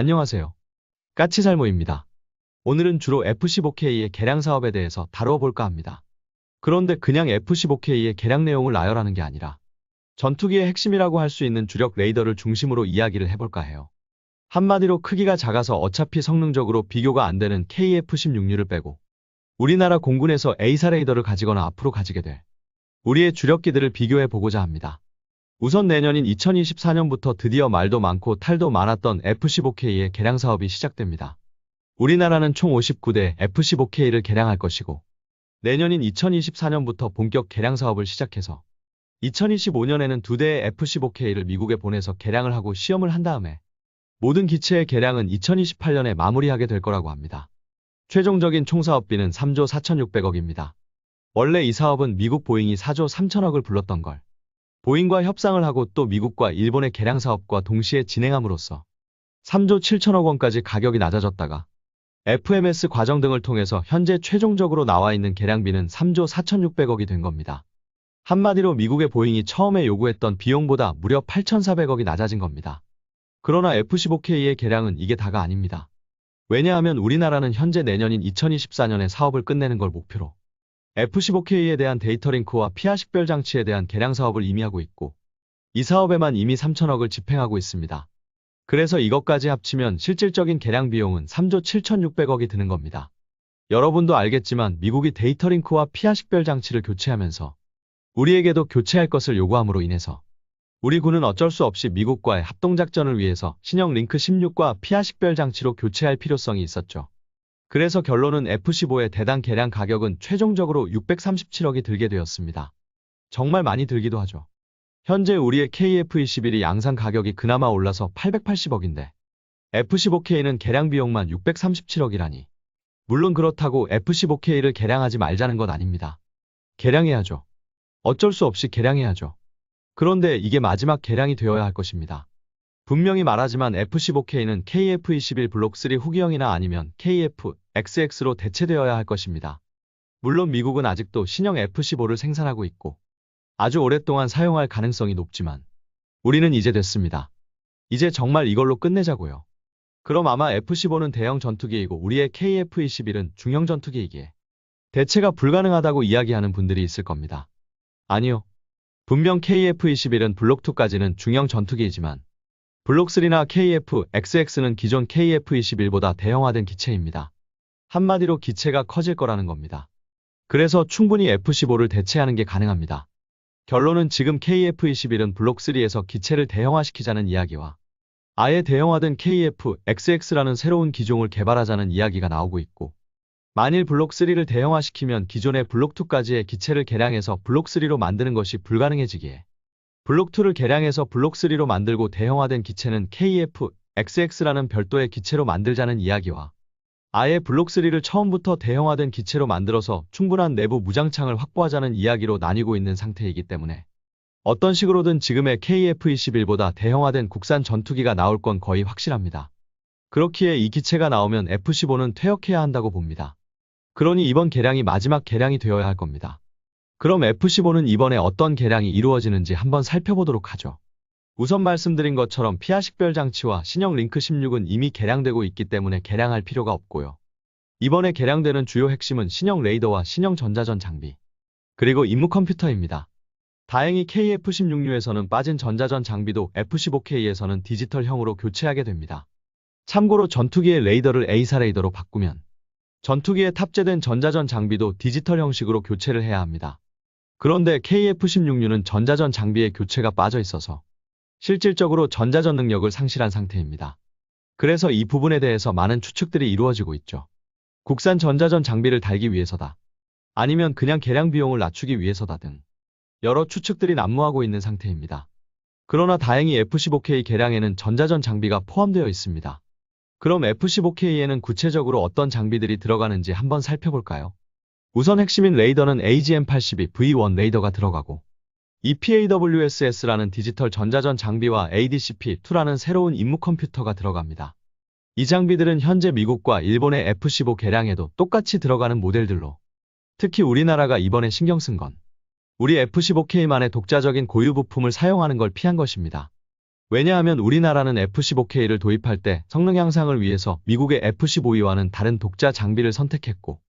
안녕하세요. 까치살모입니다. 오늘은 주로 F15K의 개량 사업에 대해서 다루어 볼까 합니다. 그런데 그냥 F15K의 개량 내용을 나열하는 게 아니라 전투기의 핵심이라고 할 수 있는 주력 레이더를 중심으로 이야기를 해볼까 해요. 한마디로 크기가 작아서 어차피 성능적으로 비교가 안 되는 KF-16U를 빼고 우리나라 공군에서 A사 레이더를 가지거나 앞으로 가지게 될 우리의 주력기들을 비교해 보고자 합니다. 우선 내년인 2024년부터 드디어 말도 많고 탈도 많았던 F-15K의 개량 사업이 시작됩니다. 우리나라는 총 59대 F-15K를 개량할 것이고 내년인 2024년부터 본격 개량 사업을 시작해서 2025년에는 두 대의 F-15K를 미국에 보내서 개량을 하고 시험을 한 다음에 모든 기체의 개량은 2028년에 마무리하게 될 거라고 합니다. 최종적인 총사업비는 3조 4,600억입니다. 원래 이 사업은 미국 보잉이 4조 3천억을 불렀던 걸 보잉과 협상을 하고 또 미국과 일본의 개량 사업과 동시에 진행함으로써 3조 7천억 원까지 가격이 낮아졌다가 FMS 과정 등을 통해서 현재 최종적으로 나와 있는 개량비는 3조 4,600억이 된 겁니다. 한마디로 미국의 보잉이 처음에 요구했던 비용보다 무려 8,400억이 낮아진 겁니다. 그러나 F-15K의 개량은 이게 다가 아닙니다. 왜냐하면 우리나라는 현재 내년인 2024년에 사업을 끝내는 걸 목표로 F-15K에 대한 데이터 링크와 피하 식별 장치에 대한 개량 사업을 이미 하고 있고 이 사업에만 이미 3천억을 집행하고 있습니다. 그래서 이것까지 합치면 실질적인 개량 비용은 3조 7,600억이 드는 겁니다. 여러분도 알겠지만 미국이 데이터 링크와 피하 식별 장치를 교체하면서 우리에게도 교체할 것을 요구함으로 인해서 우리 군은 어쩔 수 없이 미국과의 합동작전을 위해서 신형 링크 16과 피하 식별 장치로 교체할 필요성이 있었죠. 그래서 결론은 F-15의 대당 개량 가격은 최종적으로 637억이 들게 되었습니다. 정말 많이 들기도 하죠. 현재 우리의 KF-21이 양산 가격이 그나마 올라서 880억인데 F-15K는 개량 비용만 637억이라니. 물론 그렇다고 F-15K를 개량하지 말자는 건 아닙니다. 개량해야죠. 어쩔 수 없이 개량해야죠. 그런데 이게 마지막 개량이 되어야 할 것입니다. 분명히 말하지만 F-15K는 KF-21 블록 3 후기형이나 아니면 KF-XX로 대체되어야 할 것입니다. 물론 미국은 아직도 신형 F-15를 생산하고 있고 아주 오랫동안 사용할 가능성이 높지만 우리는 이제 됐습니다. 이제 정말 이걸로 끝내자고요. 그럼 아마 F-15는 대형 전투기이고 우리의 KF-21은 중형 전투기이기에 대체가 불가능하다고 이야기하는 분들이 있을 겁니다. 아니요. 분명 KF-21은 블록2까지는 중형 전투기이지만 블록3나 KF-XX는 기존 KF-21보다 대형화된 기체입니다. 한마디로 기체가 커질 거라는 겁니다. 그래서 충분히 F-15를 대체하는 게 가능합니다. 결론은 지금 KF-21은 블록3에서 기체를 대형화시키자는 이야기와 아예 대형화된 KF-XX라는 새로운 기종을 개발하자는 이야기가 나오고 있고 만일 블록3를 대형화시키면 기존의 블록2까지의 기체를 개량해서 블록3로 만드는 것이 불가능해지기에 블록2를 개량해서 블록3로 만들고 대형화된 기체는 KF-XX라는 별도의 기체로 만들자는 이야기와 아예 블록3를 처음부터 대형화된 기체로 만들어서 충분한 내부 무장창을 확보하자는 이야기로 나뉘고 있는 상태이기 때문에 어떤 식으로든 지금의 KF-21보다 대형화된 국산 전투기가 나올 건 거의 확실합니다. 그렇기에 이 기체가 나오면 F-15는 퇴역해야 한다고 봅니다. 그러니 이번 개량이 마지막 개량이 되어야 할 겁니다. 그럼 F-15는 이번에 어떤 개량이 이루어지는지 한번 살펴보도록 하죠. 우선 말씀드린 것처럼 피하 식별 장치와 신형 링크 16은 이미 개량되고 있기 때문에 개량할 필요가 없고요. 이번에 개량되는 주요 핵심은 신형 레이더와 신형 전자전 장비, 그리고 임무 컴퓨터입니다. 다행히 KF-16U에서는 빠진 전자전 장비도 F-15K에서는 디지털형으로 교체하게 됩니다. 참고로 전투기의 레이더를 A사 레이더로 바꾸면 전투기에 탑재된 전자전 장비도 디지털 형식으로 교체를 해야 합니다. 그런데 KF-16U는 전자전 장비의 교체가 빠져 있어서 실질적으로 전자전 능력을 상실한 상태입니다. 그래서 이 부분에 대해서 많은 추측들이 이루어지고 있죠. 국산 전자전 장비를 달기 위해서다. 아니면 그냥 개량 비용을 낮추기 위해서다 등 여러 추측들이 난무하고 있는 상태입니다. 그러나 다행히 F-15K 개량에는 전자전 장비가 포함되어 있습니다. 그럼 F-15K에는 구체적으로 어떤 장비들이 들어가는지 한번 살펴볼까요? 우선 핵심인 레이더는 AGM-82 V1 레이더가 들어가고 EPAWSS라는 디지털 전자전 장비와 ADCP-2라는 새로운 임무 컴퓨터가 들어갑니다. 이 장비들은 현재 미국과 일본의 F-15 개량에도 똑같이 들어가는 모델들로 특히 우리나라가 이번에 신경 쓴 건 우리 F-15K만의 독자적인 고유 부품을 사용하는 걸 피한 것입니다. 왜냐하면 우리나라는 F-15K를 도입할 때 성능 향상을 위해서 미국의 F-15E와는 다른 독자 장비를 선택했고,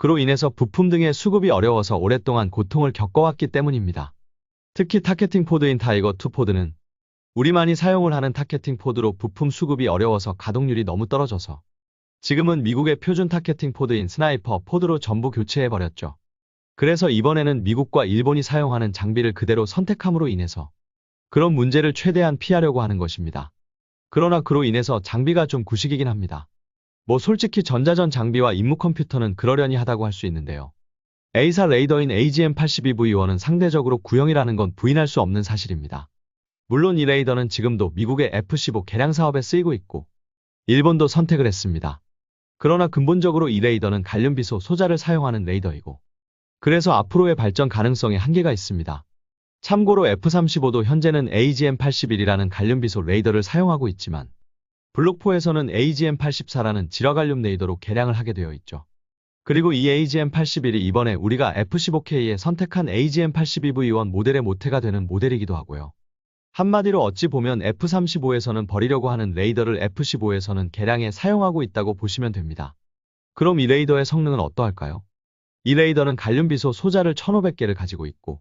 그로 인해서 부품 등의 수급이 어려워서 오랫동안 고통을 겪어왔기 때문입니다. 특히 타겟팅 포드인 타이거 2 포드는 우리만이 사용을 하는 타겟팅 포드로 부품 수급이 어려워서 가동률이 너무 떨어져서 지금은 미국의 표준 타겟팅 포드인 스나이퍼 포드로 전부 교체해버렸죠. 그래서 이번에는 미국과 일본이 사용하는 장비를 그대로 선택함으로 인해서 그런 문제를 최대한 피하려고 하는 것입니다. 그러나 그로 인해서 장비가 좀 구식이긴 합니다. 뭐 솔직히 전자전 장비와 임무 컴퓨터는 그러려니 하다고 할 수 있는데요. A사 레이더인 AGM-82V1은 상대적으로 구형이라는 건 부인할 수 없는 사실입니다. 물론 이 레이더는 지금도 미국의 F-15 개량 사업에 쓰이고 있고 일본도 선택을 했습니다. 그러나 근본적으로 이 레이더는 갈륨비소 소자를 사용하는 레이더이고 그래서 앞으로의 발전 가능성에 한계가 있습니다. 참고로 F-35도 현재는 AGM-81이라는 갈륨비소 레이더를 사용하고 있지만 블록4에서는 AGM-84라는 질화갈륨 레이더로 개량을 하게 되어 있죠. 그리고 이 AGM-81이 이번에 우리가 F-15K에 선택한 AGM-82V1 모델의 모태가 되는 모델이기도 하고요. 한마디로 어찌 보면 F-35에서는 버리려고 하는 레이더를 F-15에서는 개량해 사용하고 있다고 보시면 됩니다. 그럼 이 레이더의 성능은 어떠할까요? 이 레이더는 갈륨비소 소자를 1500개를 가지고 있고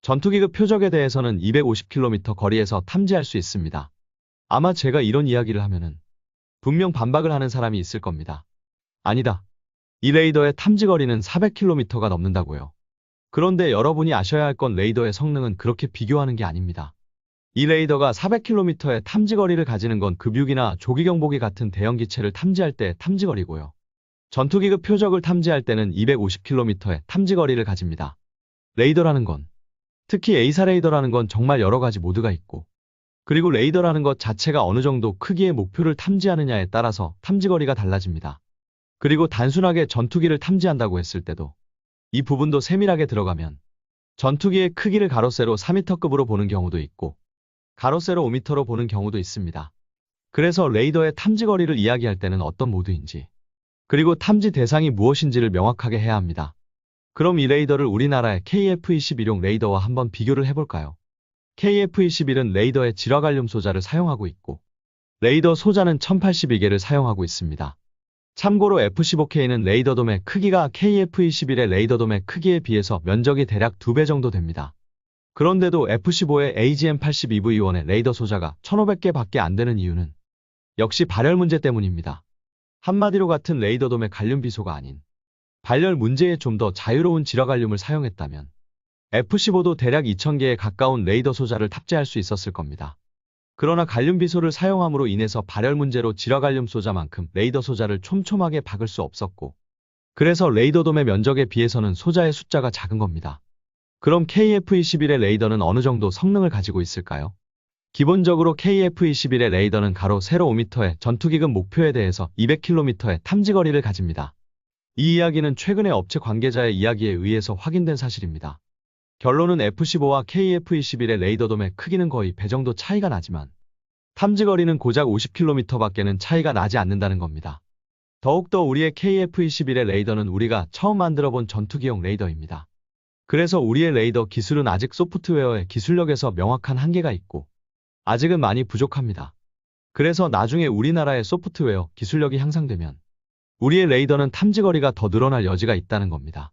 전투기급 표적에 대해서는 250km 거리에서 탐지할 수 있습니다. 아마 제가 이런 이야기를 하면은 분명 반박을 하는 사람이 있을 겁니다. 아니다. 이 레이더의 탐지 거리는 400km가 넘는다고요. 그런데 여러분이 아셔야 할 건 레이더의 성능은 그렇게 비교하는 게 아닙니다. 이 레이더가 400km의 탐지 거리를 가지는 건 급육이나 조기 경보기 같은 대형 기체를 탐지할 때 탐지 거리고요. 전투기급 표적을 탐지할 때는 250km의 탐지 거리를 가집니다. 레이더라는 건 특히 A사 레이더라는 건 정말 여러 가지 모드가 있고 그리고 레이더라는 것 자체가 어느 정도 크기의 목표를 탐지하느냐에 따라서 탐지거리가 달라집니다. 그리고 단순하게 전투기를 탐지한다고 했을 때도 이 부분도 세밀하게 들어가면 전투기의 크기를 가로세로 4m급으로 보는 경우도 있고 가로세로 5m로 보는 경우도 있습니다. 그래서 레이더의 탐지거리를 이야기할 때는 어떤 모드인지 그리고 탐지 대상이 무엇인지를 명확하게 해야 합니다. 그럼 이 레이더를 우리나라의 KF-21용 레이더와 한번 비교를 해볼까요? KF-21은 레이더의 질화갈륨 소자를 사용하고 있고 레이더 소자는 1082개를 사용하고 있습니다. 참고로 F-15K는 레이더돔의 크기가 KF-21의 레이더돔의 크기에 비해서 면적이 대략 2배 정도 됩니다. 그런데도 F-15의 AGM-82V1의 레이더 소자가 1500개 밖에 안 되는 이유는 역시 발열 문제 때문입니다. 한마디로 같은 레이더돔의 갈륨 비소가 아닌 발열 문제에 좀 더 자유로운 질화갈륨을 사용했다면 F-15도 대략 2000개에 가까운 레이더 소자를 탑재할 수 있었을 겁니다. 그러나 갈륨 비소를 사용함으로 인해서 발열 문제로 질화갈륨 소자만큼 레이더 소자를 촘촘하게 박을 수 없었고 그래서 레이더 돔의 면적에 비해서는 소자의 숫자가 작은 겁니다. 그럼 KF-21의 레이더는 어느 정도 성능을 가지고 있을까요? 기본적으로 KF-21의 레이더는 가로 세로 5m의 전투기급 목표에 대해서 200km의 탐지거리를 가집니다. 이 이야기는 최근의 업체 관계자의 이야기에 의해서 확인된 사실입니다. 결론은 F-15와 KF-21의 레이더돔의 크기는 거의 배 정도 차이가 나지만 탐지거리는 고작 50km밖에는 차이가 나지 않는다는 겁니다. 더욱더 우리의 KF-21의 레이더는 우리가 처음 만들어본 전투기용 레이더입니다. 그래서 우리의 레이더 기술은 아직 소프트웨어의 기술력에서 명확한 한계가 있고 아직은 많이 부족합니다. 그래서 나중에 우리나라의 소프트웨어 기술력이 향상되면 우리의 레이더는 탐지거리가 더 늘어날 여지가 있다는 겁니다.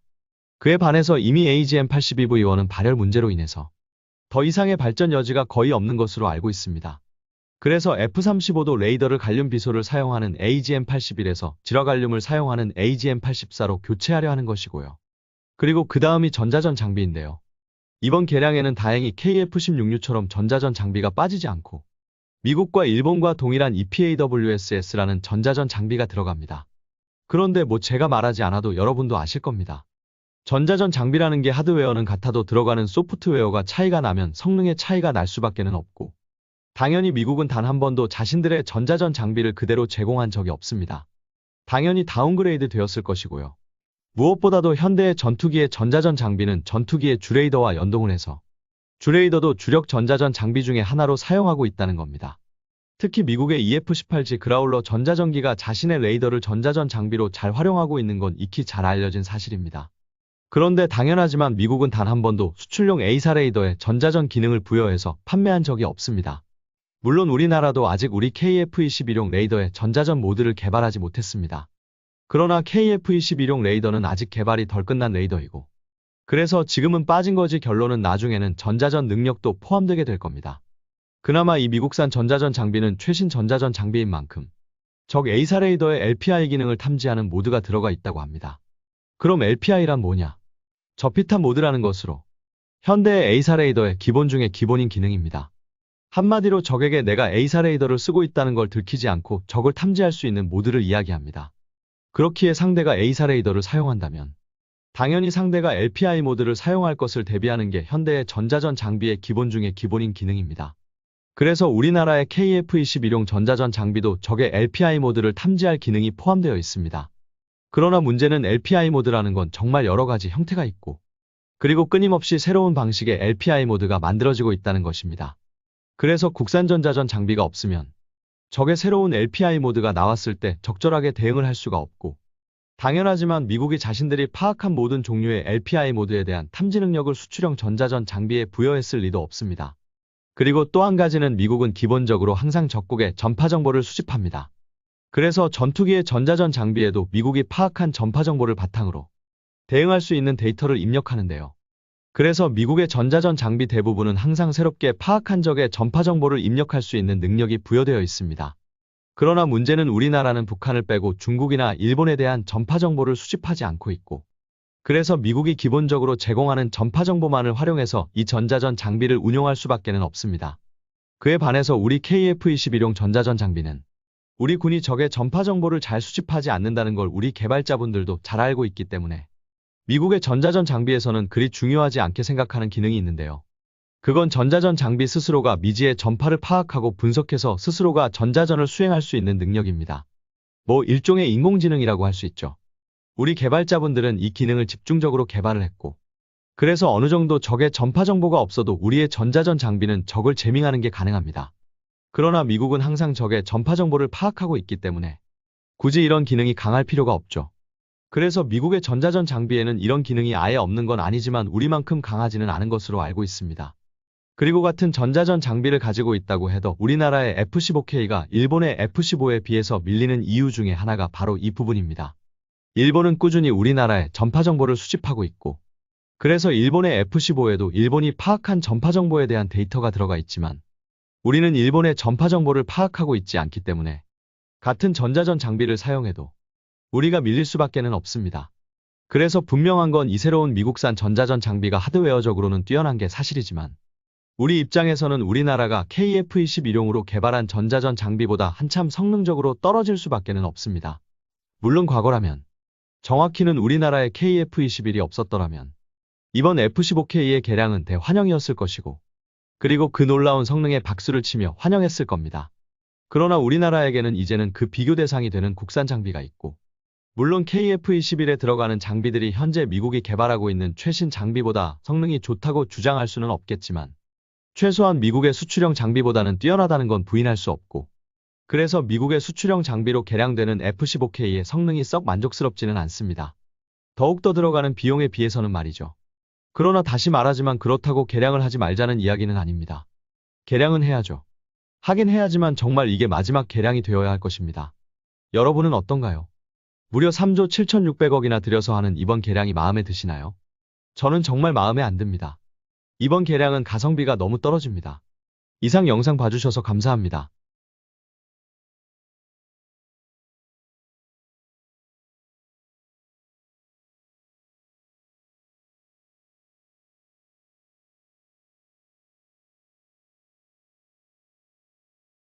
그에 반해서 이미 AGM-82V1은 발열 문제로 인해서 더 이상의 발전 여지가 거의 없는 것으로 알고 있습니다. 그래서 F-35도 레이더를 갈륨 비소를 사용하는 AGM-81에서 질화갈륨을 사용하는 AGM-84로 교체하려 하는 것이고요. 그리고 그 다음이 전자전 장비인데요. 이번 개량에는 다행히 KF-16U처럼 전자전 장비가 빠지지 않고 미국과 일본과 동일한 EPAWSS라는 전자전 장비가 들어갑니다. 그런데 뭐 제가 말하지 않아도 여러분도 아실 겁니다. 전자전 장비라는 게 하드웨어는 같아도 들어가는 소프트웨어가 차이가 나면 성능의 차이가 날 수밖에는 없고 당연히 미국은 단 한 번도 자신들의 전자전 장비를 그대로 제공한 적이 없습니다. 당연히 다운그레이드 되었을 것이고요. 무엇보다도 현대의 전투기의 전자전 장비는 전투기의 주레이더와 연동을 해서 주레이더도 주력 전자전 장비 중에 하나로 사용하고 있다는 겁니다. 특히 미국의 EF-18G 그라울러 전자전기가 자신의 레이더를 전자전 장비로 잘 활용하고 있는 건 익히 잘 알려진 사실입니다. 그런데 당연하지만 미국은 단 한 번도 수출용 A사 레이더에 전자전 기능을 부여해서 판매한 적이 없습니다. 물론 우리나라도 아직 우리 KF-21용 레이더의 전자전 모드를 개발하지 못했습니다. 그러나 KF-21용 레이더는 아직 개발이 덜 끝난 레이더이고 그래서 지금은 빠진 거지 결론은 나중에는 전자전 능력도 포함되게 될 겁니다. 그나마 이 미국산 전자전 장비는 최신 전자전 장비인 만큼 적 A사 레이더의 LPI 기능을 탐지하는 모드가 들어가 있다고 합니다. 그럼 LPI란 뭐냐? 저피탄 모드라는 것으로 현대의 A사 레이더의 기본 중의 기본인 기능입니다. 한마디로 적에게 내가 A사 레이더를 쓰고 있다는 걸 들키지 않고 적을 탐지할 수 있는 모드를 이야기합니다. 그렇기에 상대가 A사 레이더를 사용한다면 당연히 상대가 LPI 모드를 사용할 것을 대비하는 게 현대의 전자전 장비의 기본 중의 기본인 기능입니다. 그래서 우리나라의 KF-21용 전자전 장비도 적의 LPI 모드를 탐지할 기능이 포함되어 있습니다. 그러나 문제는 LPI 모드라는 건 정말 여러 가지 형태가 있고 그리고 끊임없이 새로운 방식의 LPI 모드가 만들어지고 있다는 것입니다. 그래서 국산 전자전 장비가 없으면 적의 새로운 LPI 모드가 나왔을 때 적절하게 대응을 할 수가 없고 당연하지만 미국이 자신들이 파악한 모든 종류의 LPI 모드에 대한 탐지 능력을 수출형 전자전 장비에 부여했을 리도 없습니다. 그리고 또 한 가지는 미국은 기본적으로 항상 적국의 전파 정보를 수집합니다. 그래서 전투기의 전자전 장비에도 미국이 파악한 전파 정보를 바탕으로 대응할 수 있는 데이터를 입력하는데요. 그래서 미국의 전자전 장비 대부분은 항상 새롭게 파악한 적의 전파 정보를 입력할 수 있는 능력이 부여되어 있습니다. 그러나 문제는 우리나라는 북한을 빼고 중국이나 일본에 대한 전파 정보를 수집하지 않고 있고 그래서 미국이 기본적으로 제공하는 전파 정보만을 활용해서 이 전자전 장비를 운용할 수밖에 는 없습니다. 그에 반해서 우리 KF-21용 전자전 장비는 우리 군이 적의 전파 정보를 잘 수집하지 않는다는 걸 우리 개발자분들도 잘 알고 있기 때문에 미국의 전자전 장비에서는 그리 중요하지 않게 생각하는 기능이 있는데요. 그건 전자전 장비 스스로가 미지의 전파를 파악하고 분석해서 스스로가 전자전을 수행할 수 있는 능력입니다. 뭐 일종의 인공지능이라고 할 수 있죠. 우리 개발자분들은 이 기능을 집중적으로 개발을 했고 그래서 어느 정도 적의 전파 정보가 없어도 우리의 전자전 장비는 적을 제밍하는 게 가능합니다. 그러나 미국은 항상 적의 전파 정보를 파악하고 있기 때문에 굳이 이런 기능이 강할 필요가 없죠. 그래서 미국의 전자전 장비에는 이런 기능이 아예 없는 건 아니지만 우리만큼 강하지는 않은 것으로 알고 있습니다. 그리고 같은 전자전 장비를 가지고 있다고 해도 우리나라의 F-15K가 일본의 F-15에 비해서 밀리는 이유 중에 하나가 바로 이 부분입니다. 일본은 꾸준히 우리나라의 전파 정보를 수집하고 있고 그래서 일본의 F-15에도 일본이 파악한 전파 정보에 대한 데이터가 들어가 있지만 우리는 일본의 전파 정보를 파악하고 있지 않기 때문에 같은 전자전 장비를 사용해도 우리가 밀릴 수밖에는 없습니다. 그래서 분명한 건 이 새로운 미국산 전자전 장비가 하드웨어적으로는 뛰어난 게 사실이지만 우리 입장에서는 우리나라가 KF-21용으로 개발한 전자전 장비보다 한참 성능적으로 떨어질 수밖에는 없습니다. 물론 과거라면 정확히는 우리나라에 KF-21이 없었더라면 이번 F-15K의 개량은 대환영이었을 것이고 그리고 그 놀라운 성능에 박수를 치며 환영했을 겁니다. 그러나 우리나라에게는 이제는 그 비교 대상이 되는 국산 장비가 있고 물론 KF-21에 들어가는 장비들이 현재 미국이 개발하고 있는 최신 장비보다 성능이 좋다고 주장할 수는 없겠지만 최소한 미국의 수출형 장비보다는 뛰어나다는 건 부인할 수 없고 그래서 미국의 수출형 장비로 개량되는 F-15K의 성능이 썩 만족스럽지는 않습니다. 더욱더 들어가는 비용에 비해서는 말이죠. 그러나 다시 말하지만 그렇다고 개량을 하지 말자는 이야기는 아닙니다. 개량은 해야죠. 하긴 해야지만 정말 이게 마지막 개량이 되어야 할 것입니다. 여러분은 어떤가요? 무려 3조 7,600억이나 들여서 하는 이번 개량이 마음에 드시나요? 저는 정말 마음에 안 듭니다. 이번 개량은 가성비가 너무 떨어집니다. 이상 영상 봐주셔서 감사합니다.